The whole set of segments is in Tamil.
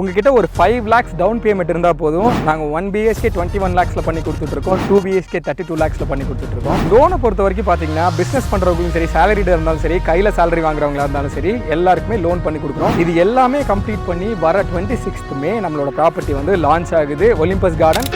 உங்ககிட்ட ஒரு ஃபைவ் லேக்ஸ் டவுன் பேமெண்ட் இருந்தால் போதும். நாங்கள் ஒன் பிஹெச்கே டுவெண்ட்டி ஒன் லேக்ஸில் பண்ணி கொடுத்துட்ருக்கோம். டூ பிஹெச்கே தேர்ட்டி டூ லேக்ஸில் பண்ணி கொடுத்துட்ருக்கோம். லோனை பொறுத்த வரைக்கும் பார்த்தீங்கன்னா பிஸ்னஸ் பண்ணுறவங்களும் சரி சேலரிடாக இருந்தாலும் சரி கையில் சேலரி வாங்குறவங்களா இருந்தாலும் சரி எல்லாருக்குமே லோன் பண்ணி கொடுக்குறோம். இது எல்லாமே கம்ப்ளீட் பண்ணி வர டுவெண்ட்டி சிக்ஸ்த் மே நம்மளோட ப்ராப்பர்ட்டி வந்து லான்ச் ஆகுது. ஒலிம்பஸ் கார்டன்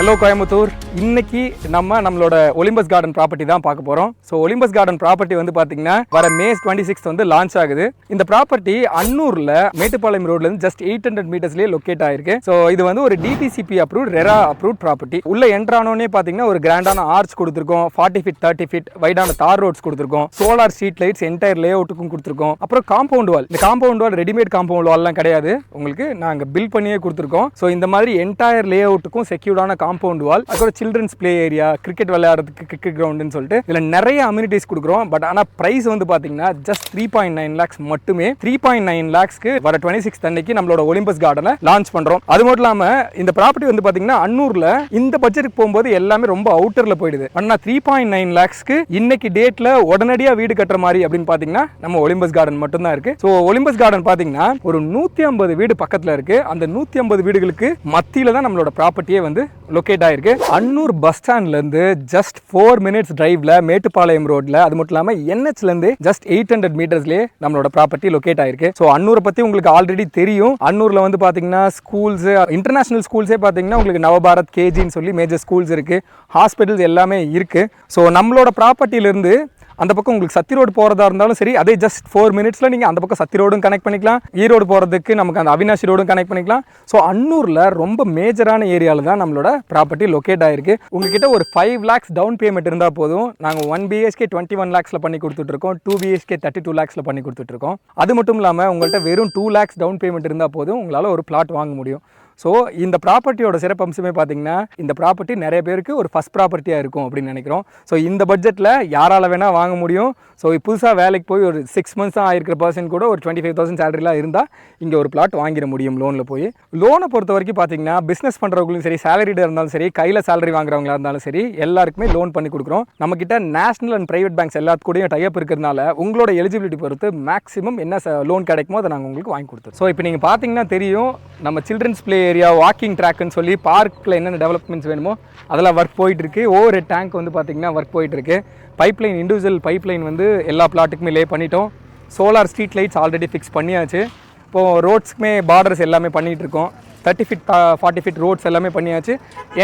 ஹலோ கோயம்புத்தூர் இன்னைக்கு நம்ம நம்மளோட ஒலிம்பஸ் கார்டன் ப்ராப்பர்ட்டி தான் பார்க்க போகிறோம் ஸோ ஒலிம்பஸ் கார்டன் ப்ராப்பர்ட்டி வந்து பார்த்தீங்கன்னா வர மே டுவெண்ட்டி சிக்ஸ் வந்து லான்ச் ஆகுது. இந்த ப்ராப்பர்ட்டி அன்னூரில் மேட்டுப்பாளையம் ரோட்லேருந்து ஜஸ்ட் எயிட் ஹண்ட்ரட் மீட்டர்ஸ்லேயே லொக்கேட் ஆயிருக்கு. ஸோ இது வந்து ஒரு DTCP approve RERA approve property உள்ள என்ட்ரானோடனே பார்த்தீங்கன்னா ஒரு கிராண்டான ஆர்ச் கொடுத்துருக்கோம். ஃபார்ட்டி ஃபிட் தேர்ட்டி ஃபிட் வைடான தார் ரோட்ஸ் கொடுத்துருக்கோம். Solar street lights entire lay அவுட்டுக்கும் கொடுத்துருக்கோம். அப்புறம் காம்பவுண்ட் வால் இந்த காம்பவுண்ட் வால் ரெடிமேட் காம்பவுண்ட் வால்லாம் கிடையாது. உங்களுக்கு நாங்கள் பில் பண்ணியே கொடுத்துருக்கோம். ஸோ இந்த மாதிரி என்டையர் லே அவுட்டுக்கும் செக்யூர்டான காம்பவுண்ட் வால் அதுக்கப்புறம் சில்ட்ரன்ஸ் பிளே ஏரியா கிரிக்கெட் விளையாடுறதுக்கு கிரிக்கெட் கிரவுண்டுன்னு சொல்லிட்டு இதில் நிறைய அம்யூனிட்டிஸ் கொடுக்குறோம். பட் ஆனால் ப்ரைஸ் வந்து பார்த்தீங்கன்னா just three point nine lakhs மட்டுமே. த்ரீ பாயிண்ட் நைன் லேக்ஸ்க்கு வர டுவெண்ட்டி சிக்ஸ் அன்னைக்கு நம்மளோட ஒலிம்பஸ் கார்டனை லான்ச் பண்ணுறோம் அது மட்டும் இல்லாமல் இந்த ப்ராப்பர்ட்டி வந்து பார்த்தீங்கன்னா அன்னூரில் இந்த பட்ஜெட்டுக்கு போகும்போது எல்லாமே ரொம்ப அவுட்டரில் போயிடுது. ஆனால் த்ரீ பாயிண்ட் நைன் லேக்ஸ்க்கு இன்னைக்கு டேட்டில் உடனடியாக வீடு கட்டுற மாதிரி அப்படின்னு பார்த்தீங்கன்னா நம்ம ஒலிம்பஸ் கார்டன் மட்டும்தான் இருக்கு. ஸோ ஒலிம்பஸ் கார்டன் பார்த்தீங்கன்னா ஒரு நூற்றி ஐம்பது வீடு பக்கத்தில் இருக்கு. அந்த நூற்றி ஐம்பது வீடுகளுக்கு மத்தியில் தான் நம்மளோட ப்ராப்பர்ட்டியே வந்து லொக்கேட் ஆயிருக்கு. அன்னூர் பஸ் ஸ்டாண்ட்லேருந்து ஜஸ்ட் ஃபோர் மினிட்ஸ் டிரைவ்ல மேட்டுப்பாளையம் ரோட்ல அது மட்டும் இல்லாமல் என்ஹெச்லேருந்து ஜஸ்ட் எயிட் ஹண்ட்ரட் மீட்டர்ஸ்லேயே நம்மளோட ப்ராப்பர்ட்டி லொக்கேட் ஆயிருக்கு. ஸோ அன்னூரை பற்றி உங்களுக்கு ஆல்ரெடி தெரியும். அன்னூரில் வந்து பார்த்தீங்கன்னா ஸ்கூல்ஸ் இன்டர்நேஷனல் ஸ்கூல்ஸே பார்த்தீங்கன்னா உங்களுக்கு நவபாரத் கேஜின்னு சொல்லி மேஜர் ஸ்கூல்ஸ் இருக்கு. ஹாஸ்பிட்டல்ஸ் எல்லாமே இருக்கு. ஸோ நம்மளோட ப்ராப்பர்ட்டியிலேருந்து அந்த பக்கம் உங்களுக்கு சத்தி ரோடு போகிறதா இருந்தாலும் சரி அதே ஜஸ்ட் ஃபோர் மினிட்ஸில் நீங்கள் அந்த பக்கம் சத்தி ரோடும் கனெக்ட் பண்ணிக்கலாம். E ஈரோடு போகிறதுக்கு நமக்கு அந்த அவினாசி ரோடும் கனெக்ட் பண்ணிக்கலாம். ஸோ அன்னூரில் ரொம்ப மேஜரான ஏரியாவில் தான் நம்மளோட ப்ராப்பர்ட்டி லொக்கேட் ஆயிருக்கு. உங்ககிட்ட ஒரு ஃபைவ் லேக்ஸ் டவுன் பேமெண்ட் இருந்தால் போதும். நாங்கள் ஒன் பிஹெச்கே டுவெண்ட்டி ஒன் லேக்ஸில் பண்ணி கொடுத்துட்ருக்கோம். டூ பிஹெச்கே தேர்ட்டி டூ லேக்ஸில் பண்ணி கொடுத்துட்ருக்கோம். அது மட்டும் இல்லாமல் உங்கள்கிட்ட வெறும் டூ லேக்ஸ் டவுன் பேமெண்ட் இருந்தால் போதும். உங்களால் ஒரு பிளாட் வாங்க முடியும். ஸோ இந்த ப்ராப்பர்ட்டியோட சிறப்பம்சமே பார்த்தீங்கன்னா இந்த ப்ராப்பர்ட்டி நிறைய பேருக்கு ஒரு ஃபஸ்ட் ப்ராப்பர்ட்டியாக இருக்கும் அப்படின்னு நினைக்கிறோம். ஸோ இந்த பட்ஜெட்டில் யாரால் வேணால் வாங்க முடியும். ஸோ புதுசாக வேலைக்கு போய் ஒரு சிக்ஸ் மந்த்ஸாக ஆயிருக்கிற பர்சன் கூட ஒரு டுவெண்ட்டி ஃபைவ் தௌசண்ட் சேலரிலாம் இருந்தால் இங்கே ஒரு பிளாட் வாங்கிட முடியும் லோனில் போய். லோனை பொறுத்த வரைக்கும் பார்த்தீங்கன்னா பிஸ்னஸ் பண்ணுறவங்களும் சரி சேலரிடாக இருந்தாலும் சரி கையில் சேலரி வாங்குறவங்களா இருந்தாலும் சரி எல்லாருக்குமே லோன் பண்ணி கொடுக்குறோம். நம்மக்கிட்ட நேஷனல் அண்ட் ப்ரைவேட் பேங்க்ஸ் எல்லாத்துக்கூடையும் டைப் இருக்கிறதுனால உங்களோட எலிஜிபிலிட்டி பொறுத்து மேக்ஸிமம் என்ன லோன் கிடைக்குமோ அதை நாங்கள் உங்களுக்கு வாங்கி கொடுத்துருவோம் ஸோ இப்போ நீங்கள் பார்த்தீங்கன்னா தெரியும் நம்ம சில்ட்ரன்ஸ் ப்ளே ஏரியா வாக்கிங் ட்ராக்னு சொல்லி பார்க்கில் என்னென்ன டெவலப்மெண்ட்ஸ் வேணுமோ அதெல்லாம் ஒர்க் போயிட்டு இருக்கு ஒவ்வொரு டேங்க் வந்து பார்த்தீங்கன்னா ஒர்க் போயிட்டு இருக்கு பைப்லைன் இண்டிவிஜுவல் பைப்லைன் வந்து எல்லா பிளாட்டுக்குமே லே பண்ணிட்டோம். Solar street lights already fix பண்ணியாச்சு. இப்போது ரோட்ஸ்க்குமே பார்டர்ஸ் எல்லாமே பண்ணிகிட்டு இருக்கோம் thirty feet forty feet roads எல்லாமே பண்ணியாச்சு.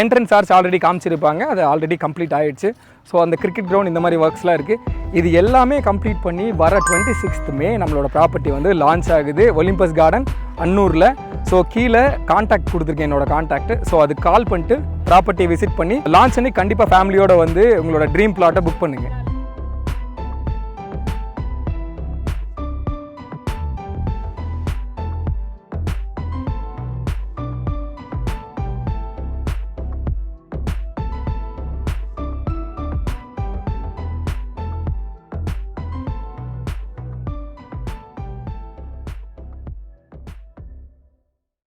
என்ட்ரன்ஸ் சார்ஜ் ஆல்ரெடி காமிச்சிருப்பாங்க. அது ஆல்ரெடி கம்ப்ளீட் ஆகிடுச்சு ஸோ அந்த கிரிக்கெட் கிரவுண்ட் இந்த மாதிரி ஒர்க்ஸ்லாம் இருக்குது இது எல்லாமே கம்ப்ளீட் பண்ணி வர டுவெண்ட்டி சிக்ஸ்த் மே நம்மளோட ப்ராப்பர்ட்டி வந்து லான்ச் ஆகுது. ஒலிம்பஸ் கார்டன் அன்னூரில். ஸோ கீழே காண்டாக்ட் கொடுத்துருக்கேன் என்னோட காண்டாக்ட் ஸோ அது கால் பண்ணிட்டு ப்ராப்பர்ட்டியை விசிட் பண்ணி லான்ச் பண்ணி கண்டிப்பாக ஃபேமிலியோட வந்து உங்களோட ட்ரீம் பிளாட்டை புக் பண்ணுங்கள்